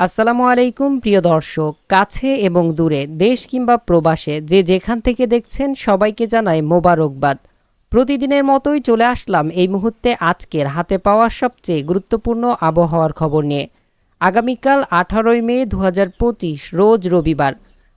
আসসালামু আলাইকুম, প্রিয় দর্শক। কাছে এবং দূরে, দেশ কিংবা প্রবাসে, যে যেখান থেকে দেখছেন, সবাইকে জানাই মোবারকবাদ। প্রতিদিনের মতোই চলে আসলাম এই মুহূর্তে আজকের হাতে পাওয়া সবচেয়ে গুরুত্বপূর্ণ আবহাওয়ার খবর নিয়ে। আগামীকাল আঠারোই মে দু হাজার পঁচিশ, রোজ রবিবার।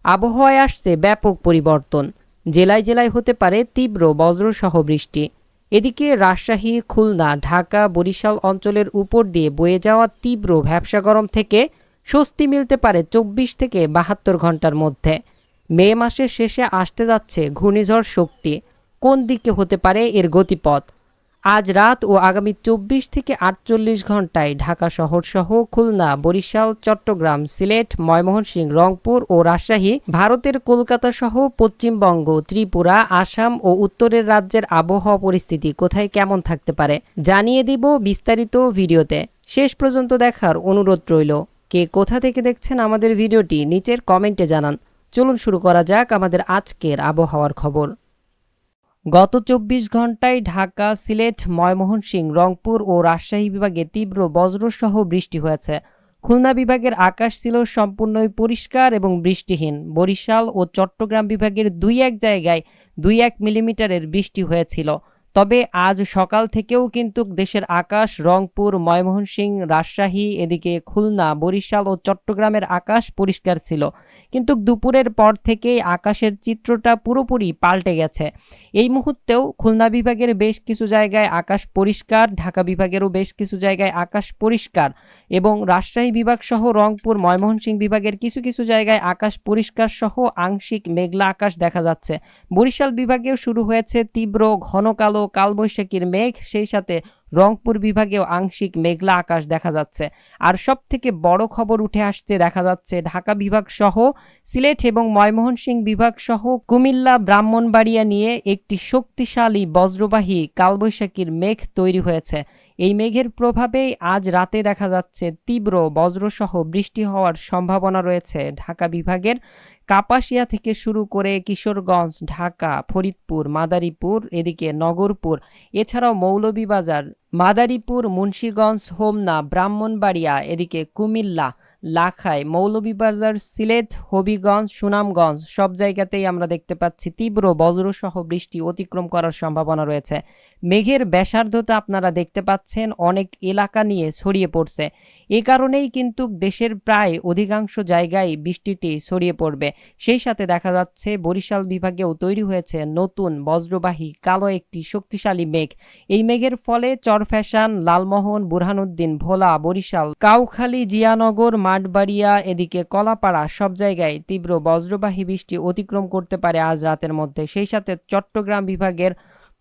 আবহাওয়ায় আসছে ব্যাপক পরিবর্তন। জেলায় জেলায় হতে পারে তীব্র বজ্রসহ বৃষ্টি। এদিকে রাজশাহী, খুলনা, ঢাকা, বরিশাল অঞ্চলের উপর দিয়ে বয়ে যাওয়া তীব্র ভ্যাবসা গরম থেকে স্বস্তি মিলতে পারে চব্বিশ থেকে বাহাত্তর ঘণ্টার মধ্যে। মে মাসের শেষে আসতে যাচ্ছে ঘূর্ণিঝড় শক্তি। কোন দিকে হতে পারে এর গতিপথ? আজ রাত ও আগামী চব্বিশ থেকে আটচল্লিশ ঘন্টায় ঢাকা শহর সহ খুলনা, বরিশাল, চট্টগ্রাম, সিলেট, ময়মনসিংহ, রংপুর ও রাজশাহী, ভারতের কলকাতা সহ পশ্চিমবঙ্গ, ত্রিপুরা, আসাম ও উত্তরের রাজ্যের আবহাওয়া পরিস্থিতি কোথায় কেমন থাকতে পারে জানিয়ে দিব বিস্তারিত ভিডিওতে। শেষ পর্যন্ত দেখার অনুরোধ রইল। কে কোথা থেকে দেখছেন আমাদের ভিডিওটি নিচের কমেন্টে জানান। চলুন শুরু করা যাক আমাদের আজকের আবহাওয়ার খবর। গত চব্বিশ ঘন্টায় ঢাকা, সিলেট, ময়মনসিংহ, রংপুর ও রাজশাহী বিভাগে তীব্র বজ্রসহ বৃষ্টি হয়েছে। খুলনা বিভাগের আকাশ ছিল সম্পূর্ণই পরিষ্কার এবং বৃষ্টিহীন। বরিশাল ও চট্টগ্রাম বিভাগের দুই এক জায়গায় দুই এক মিলিমিটারের বৃষ্টি হয়েছিল। তবে আজ সকাল থেকেও কিন্তু দেশের আকাশ, রংপুর, ময়মনসিংহ, রাজশাহী, এদিকে খুলনা, বরিশাল ও চট্টগ্রামের আকাশ পরিষ্কার ছিল। কিন্তু দুপুরের পর থেকেই আকাশের চিত্রটা পুরোপুরি পাল্টে গেছে। এই মুহূর্তেও খুলনা বিভাগের বেশ কিছু জায়গায় আকাশ পরিষ্কার, ঢাকা বিভাগেরও বেশ কিছু জায়গায় আকাশ পরিষ্কার এবং রাজশাহী বিভাগ সহ রংপুর, ময়মনসিংহ বিভাগের কিছু কিছু জায়গায় আকাশ পরিষ্কার সহ আংশিক মেঘলা আকাশ দেখা যাচ্ছে। বরিশাল বিভাগেও শুরু হয়েছে তীব্র ঘন কালো কালবৈশাখীর মেঘ, সেই সাথে রংপুর বিভাগেও আংশিক মেঘলা আকাশ দেখা যাচ্ছে। আর সব থেকে বড় খবর উঠে আসছে, দেখা যাচ্ছে ঢাকা বিভাগ সহ, সিলেট এবং ময়মোহনসিং বিভাগ সহ, কুমিল্লা, ব্রাহ্মণবাড়িয়া নিয়ে একটি শক্তিশালী, বজ্রবাহী কালবৈশাখীর মেঘ তৈরি হয়েছে। এই মেঘের প্রভাবেই আজ রাতে দেখা যাচ্ছে তীব্র বজ্রসহ বৃষ্টি হওয়ার সম্ভাবনা রয়েছে। ঢাকা বিভাগের কাপাসিয়া থেকে শুরু করে কিশোরগঞ্জ, ঢাকা, ফরিদপুর, মাদারীপুর, এদিকে নগরপুর, এছাড়াও মৌলভীবাজার, মাদারীপুর, মুন্সীগঞ্জ, হোমনা, ব্রাহ্মণবাড়িয়া, এদিকে কুমিল্লা, লাখাই, মৌলভীবাজার, সিলেট, হবিগঞ্জ, সুনামগঞ্জ সব জায়গাতেই আমরা দেখতে পাচ্ছি তীব্র বজ্রসহ বৃষ্টি অতিক্রম করার সম্ভাবনা রয়েছে। মেঘের ব্যাসার্ধতা আপনারা দেখতে পাচ্ছেন, অনেক এলাকা নিয়ে ছড়িয়ে পড়ছে। এ কারণেই কিন্তু দেশের প্রায় অধিকাংশ জায়গায় বৃষ্টিটি ছড়িয়ে পড়বে। সেই সাথে দেখা যাচ্ছে, বরিশাল বিভাগেও তৈরি হয়েছে নতুন বজ্রবাহী কালো একটি শক্তিশালী মেঘ। এই মেঘের ফলে চরফ্যাশান লালমোহন, বুরহানুদ্দিন, ভোলা, বরিশাল, কাউখালী, জিয়ানগর, মাঠবাড়িয়া, এদিকে কলাপাড়া সব জায়গায় তীব্র বজ্রবাহী বৃষ্টি অতিক্রম করতে পারে আজ রাতের মধ্যে। সেই সাথে চট্টগ্রাম বিভাগের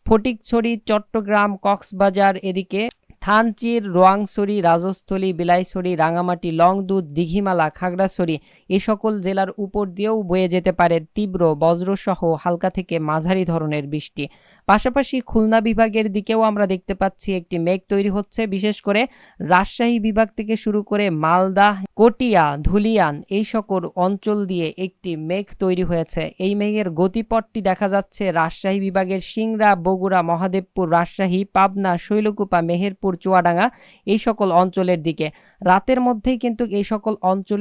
ফটিকছড়ি চট্টগ্রাম কক্সবাজার এদিকে থানচির রোয়াংছড়ি রাজস্থলী বিলাইছড়ি রাঙামাটি লংদুধ দিঘিমালা খাগড়াছড়ি এ সকল জেলার উপর দিয়েও বয়ে যেতে পারে তীব্র বজ্রসহ হালকা থেকে মাঝারি ধরনের বৃষ্টি। পাশাপাশি খুলনা বিভাগের দিকেও আমরা দেখতে পাচ্ছি একটি মেঘ তৈরি হচ্ছে, বিশেষ করে রাজশাহী বিভাগ থেকে শুরু করে মালদা, কটিয়া, ধুলিয়ান এই সকল অঞ্চল দিয়ে একটি মেঘ তৈরি হয়েছে। এই মেঘের গতিপথটি দেখা যাচ্ছে রাজশাহী বিভাগের সিংড়া, বগুড়া, মহাদেবপুর, রাজশাহী, পাবনা, শৈলকুপা, মেহেরপুর, চুয়াডাঙ্গা এই সকল অঞ্চলের দিকে। রাতের মধ্যেই কিন্তু এই সকল অঞ্চল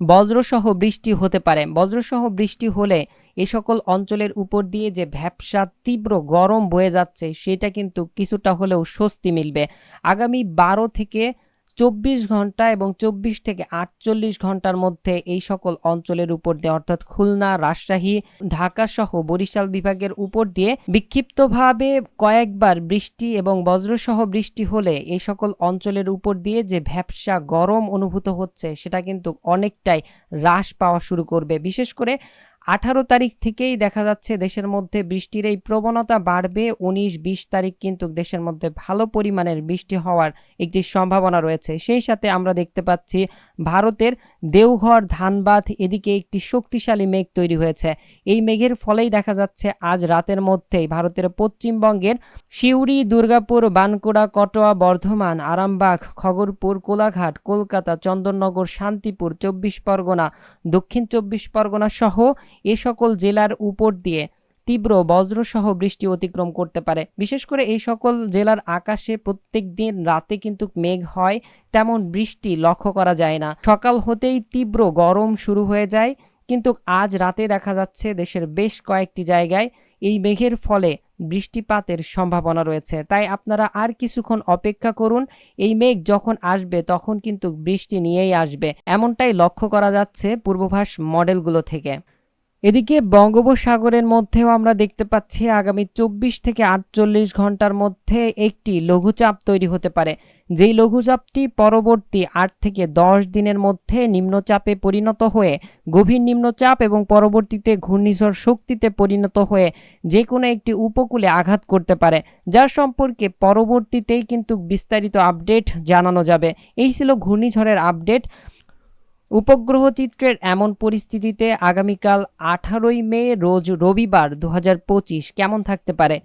বজ্রসহ বৃষ্টি হতে পারে। বজ্রসহ বৃষ্টি হলে এ সকল অঞ্চলের উপর দিয়ে যে ভ্যাপসা তীব্র গরম বয়ে যাচ্ছে, সেটা কিন্তু কিছুটা হলেও স্বস্তি মিলবে। আগামী বারো থেকে চব্বিশ ঘণ্টা এবং চব্বিশ থেকে আটচল্লিশ ঘণ্টার মধ্যে এই সকল অঞ্চলের উপর দিয়ে, অর্থাৎ খুলনা, রাজশাহী, ঢাকা সহ বরিশাল বিভাগের উপর দিয়ে বিক্ষিপ্তভাবে কয়েকবার বৃষ্টি এবং বজ্রসহ বৃষ্টি হলে এই সকল অঞ্চলের উপর দিয়ে যে ভ্যাবসা গরম অনুভূত হচ্ছে, সেটা কিন্তু অনেকটাই হ্রাস পাওয়া শুরু করবে। বিশেষ করে আঠারো তারিখ থেকেই দেখা যাচ্ছে দেশের মধ্যে বৃষ্টির এই প্রবণতা বাড়বে। উনিশ, বিশ তারিখ কিন্তু দেশের মধ্যে ভালো পরিমাণের বৃষ্টি হওয়ার একটি সম্ভাবনা রয়েছে। সেই সাথে আমরা দেখতে পাচ্ছি ভারতের দেওঘর, ধানবাদ এদিকে একটি শক্তিশালী মেঘ তৈরি হয়েছে। এই মেঘের ফলেই দেখা যাচ্ছে আজ রাতের মধ্যেই ভারতের পশ্চিমবঙ্গের সিউড়ি, দুর্গাপুর বানকুড়া কটোয়া, বর্ধমান, আরামবাগ, খগরপুর, কোলাঘাট, কলকাতা, চন্দননগর, শান্তিপুর, চব্বিশ পরগনা, দক্ষিণ চব্বিশ পরগনা সহ এ সকল জেলার উপর দিয়ে তীব্র বজ্রসহ বৃষ্টি অতিক্রম করতে পারে। বিশেষ করে এই সকল জেলার আকাশে প্রত্যেক দিন রাতে কিন্তু মেঘ হয়, তেমন বৃষ্টি লক্ষ্য করা যায় না। সকাল হতেই তীব্র গরম শুরু হয়ে যায়, কিন্তু আজ রাতে দেখা যাচ্ছে দেশের বেশ কয়েকটি জায়গায় এই মেঘের ফলে বৃষ্টিপাতের সম্ভাবনা রয়েছে। তাই আপনারা আর কিছুক্ষণ অপেক্ষা করুন, এই মেঘ যখন আসবে তখন কিন্তু বৃষ্টি নিয়েই আসবে। এমনটাই লক্ষ্য করা যাচ্ছে পূর্বভাস মডেলগুলো থেকে। এদিকে বঙ্গোপসাগরের মধ্যেও আমরা দেখতে পাচ্ছি আগামী চব্বিশ থেকে আটচল্লিশ ঘণ্টার মধ্যে একটি লঘুচাপ তৈরি হতে পারে। যেই লঘুচাপটি পরবর্তী আট থেকে দশ দিনের মধ্যে নিম্নচাপে পরিণত হয়ে, গভীর নিম্নচাপ এবং পরবর্তীতে ঘূর্ণিঝড় শক্তিতে পরিণত হয়ে যে কোনো একটি উপকূলে আঘাত করতে পারে। যার সম্পর্কে পরবর্তীতেই কিন্তু বিস্তারিত আপডেট জানানো যাবে। এই ছিল ঘূর্ণিঝড়ের আপডেট। উপগ্রহ চিত্রের এমন পরিস্থিতিতে আগামীকাল আঠারোই মে রোজ রবিবার দু কেমন থাকতে পারে?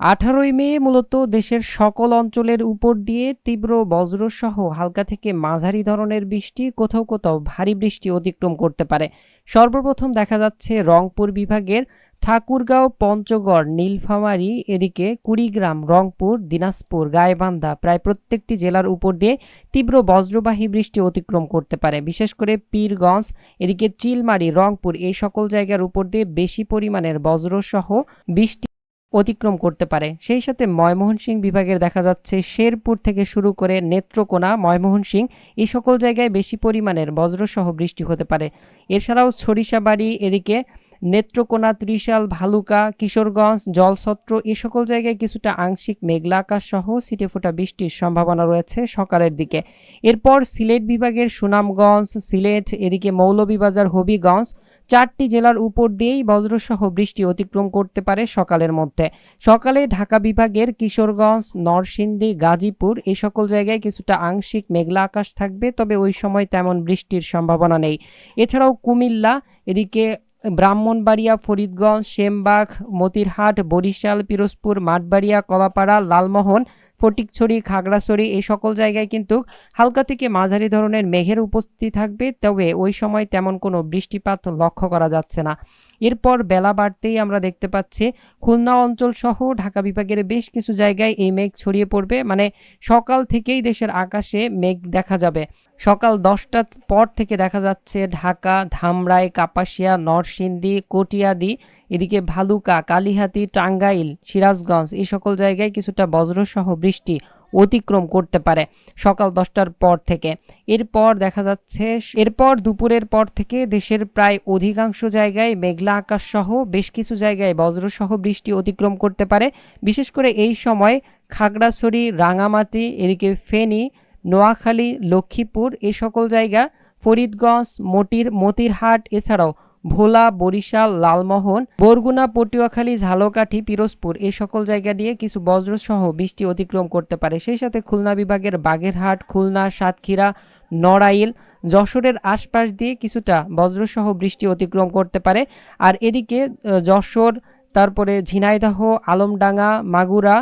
আঠারোই মে মূলত দেশের সকল অঞ্চলের উপর দিয়ে তীব্র বজ্রসহ হালকা থেকে মাঝারি ধরনের বৃষ্টি, কোথাও কোথাও ভারী বৃষ্টি অতিক্রম করতে পারে। সর্বপ্রথম দেখা যাচ্ছে রংপুর বিভাগের ঠাকুরগাঁও, পঞ্চগড়, নীলফামারী, এদিকে কুড়িগ্রাম, রংপুর, দিনাজপুর, গাইবান্ধা প্রায় প্রত্যেকটি জেলার উপর দিয়ে তীব্র বজ্রবাহী বৃষ্টি অতিক্রম করতে পারে। বিশেষ করে পীরগঞ্জ, এদিকে চিলমারি, রংপুর এই সকল জায়গার উপর দিয়ে বেশি পরিমাণের বজ্রসহ বৃষ্টি অতিক্রম করতে পারে। সেই সাথে ময়মোহনসিং বিভাগের দেখা যাচ্ছে শেরপুর থেকে শুরু করে নেত্রকোনা ময়মোহনসিং এই সকল জায়গায় বেশি পরিমাণের বজ্রসহ বৃষ্টি হতে পারে। এছাড়াও সরিষাবাড়ি, এদিকে নেত্রকোনা, ত্রিশাল, ভালুকা, কিশোরগঞ্জ, জলছত্র এ সকল জায়গায় কিছুটা আংশিক মেঘলা আকাশ সহ ছিটেফোঁটা বৃষ্টির সম্ভাবনা রয়েছে সকালের দিকে। এরপর সিলেট বিভাগের সুনামগঞ্জ, সিলেট, এদিকে মৌলভীবাজার, হবিগঞ্জ চারটি জেলার উপর দিয়েই বজ্রসহ বৃষ্টি অতিক্রম করতে পারে সকালের মধ্যে। সকালে ঢাকা বিভাগের কিশোরগঞ্জ, নরসিংদী, গাজীপুর এই সকল জায়গায় কিছুটা আংশিক মেঘলা আকাশ থাকবে, তবে ওই সময় তেমন বৃষ্টির সম্ভাবনা নেই। এছাড়াও কুমিল্লা, এদিকে ব্রাহ্মণবাড়িয়া, ফরিদগঞ্জ, সেমবাগ, মতিরহাট, বরিশাল, পিরোজপুর, মাঠবাড়িয়া, কলাপাড়া, লালমোহন, ফটিকছড়ি, খাগড়াছড়ি এই সকল জায়গায় কিন্তু হালকা থেকে মাঝারি ধরনের মেঘের উপস্থিতি থাকবে। তবে ওই সময় তেমন কোনো বৃষ্টিপাত লক্ষ্য করা যাচ্ছে না। এরপর বেলা বাড়তেই আমরা দেখতে পাচ্ছি খুলনা অঞ্চল সহ ঢাকা বিভাগের বেশ কিছু জায়গায় এই মেঘ ছড়িয়ে পড়বে। মানে সকাল থেকেই দেশের আকাশে মেঘ দেখা যাবে। সকাল দশটার পর থেকে দেখা যাচ্ছে ঢাকা, ধামরাই, কাপাসিয়া, নরসিংদী, কটিয়াদি, এদিকে ভালুকা, কালিহাতি, টাঙ্গাইল, সিরাজগঞ্জ এই সকল জায়গায় কিছুটা বজ্রসহ বৃষ্টি। অতিক্রম করতে পারে সকাল দশটার পর থেকে। এরপর দেখা যাচ্ছে, এরপর দুপুরের পর থেকে দেশের প্রায় অধিকাংশ জায়গায় মেঘলা আকাশ সহ বেশ কিছু জায়গায় বজ্রসহ বৃষ্টি অতিক্রম করতে পারে। বিশেষ করে এই সময় খাগড়াছড়ি রাঙামাটি এদিকে ফেনী, নোয়াখালী, লক্ষ্মীপুর, এ সকল জায়গা, ফরিদগঞ্জ মটির মতিরহাট, এছাড়াও ভোলা, বরিশাল, লালমোহন, বরগুনা, পটুয়াখালী, ঝালকাঠি, পিরোজপুর এই সকল জায়গা দিয়ে কিছু বজ্রসহ বৃষ্টি অতিক্রম করতে পারে। সেই সাথে খুলনা বিভাগের বাগেরহাট, খুলনা, সাতক্ষীরা, নড়াইল, যশোরের আশপাশ দিয়ে কিছুটা বজ্রসহ বৃষ্টি অতিক্রম করতে পারে। আর এদিকে যশোর, তারপরে ঝিনাইদহ, আলমডাঙ্গা, মাগুরা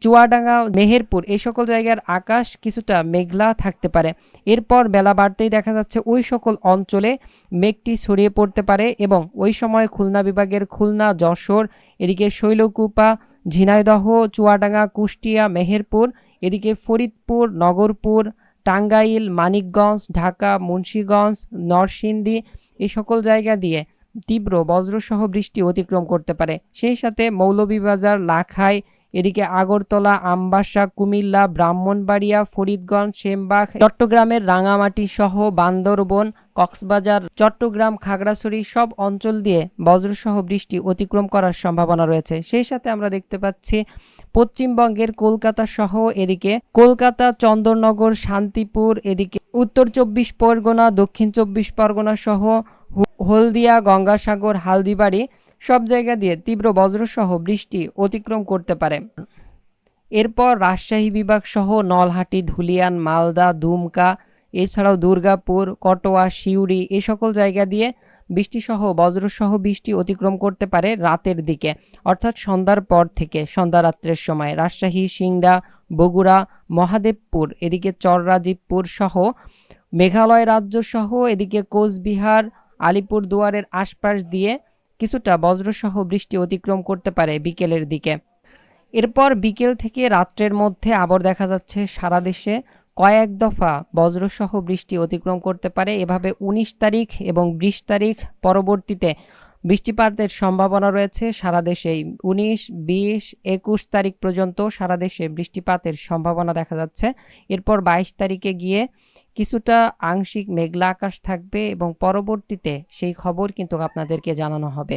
চুয়াডাঙ্গা, মেহেরপুর এই সকল জায়গার আকাশ কিছুটা মেঘলা থাকতে পারে। এরপর বেলা বাড়তেই দেখা যাচ্ছে ওই সকল অঞ্চলে মেঘটি ছড়িয়ে পড়তে পারে এবং ওই সময় খুলনা বিভাগের খুলনা, যশোর, এদিকে শৈলকুপা, ঝিনাইদহ, চুয়াডাঙ্গা, কুষ্টিয়া, মেহেরপুর, এদিকে ফরিদপুর, নগরপুর, টাঙ্গাইল, মানিকগঞ্জ, ঢাকা, মুন্সীগঞ্জ, নরসিংদী এই সকল জায়গা দিয়ে তীব্র বজ্রসহ বৃষ্টি অতিক্রম করতে পারে। সেই সাথে মৌলভীবাজার, লাখাই এদিকে আগরতলা, আমবাসা, কুমিল্লা, ব্রাহ্মণবাড়িয়া, ফরিদগঞ্জ সেমবাগ চট্টগ্রামের রাঙামাটি সহ বান্দরবন, কক্সবাজার, চট্টগ্রাম, খাগড়াছড়ি সব অঞ্চল দিয়ে বজ্রসহ বৃষ্টি অতিক্রম করার সম্ভাবনা রয়েছে। সেই সাথে আমরা দেখতে পাচ্ছি পশ্চিমবঙ্গের কলকাতা সহ এদিকে কলকাতা, চন্দননগর, শান্তিপুর, এদিকে উত্তর চব্বিশ পরগনা, দক্ষিণ চব্বিশ পরগনা সহ হলদিয়া, গঙ্গাসাগর, হালদিবাড়ি সব জায়গা দিয়ে তীব্র বজ্রসহ বৃষ্টি অতিক্রম করতে পারে। এরপর রাজশাহী বিভাগ সহ নলহাটি, ধুলিয়ান, মালদা, দুমকা, এছাড়াও দুর্গাপুর, কটোয়া শিউরি এ সকল জায়গা দিয়ে বৃষ্টিসহ, বজ্রসহ বৃষ্টি অতিক্রম করতে পারে রাতের দিকে। অর্থাৎ সন্ধ্যার পর থেকে, সন্ধ্যা রাত্রের সময় রাজশাহী, সিংড়া, বগুড়া, মহাদেবপুর, এদিকে চররাজীবপুর সহ মেঘালয় রাজ্য সহ, এদিকে কোচবিহার, আলিপুরদুয়ারের আশপাশ দিয়ে কিছুটা বজ্রসহ বৃষ্টি অতিক্রম করতে পারে বিকেলের দিকে। এরপর বিকেল থেকে রাত্রের মধ্যে আবার দেখা যাচ্ছে সারা দেশে কয়েক দফা বজ্রসহ বৃষ্টি অতিক্রম করতে পারে। এভাবে উনিশ তারিখ এবং বিশ তারিখ পরবর্তীতে বৃষ্টিপাতের সম্ভাবনা রয়েছে সারা দেশেই। উনিশ, বিশ, একুশ তারিখ পর্যন্ত সারা দেশে বৃষ্টিপাতের সম্ভাবনা দেখা যাচ্ছে। এরপর বাইশ তারিখে গিয়ে কিছুটা আংশিক মেঘলা আকাশ থাকবে এবং পরবর্তীতে সেই খবর কিন্তু আপনাদেরকে জানানো হবে।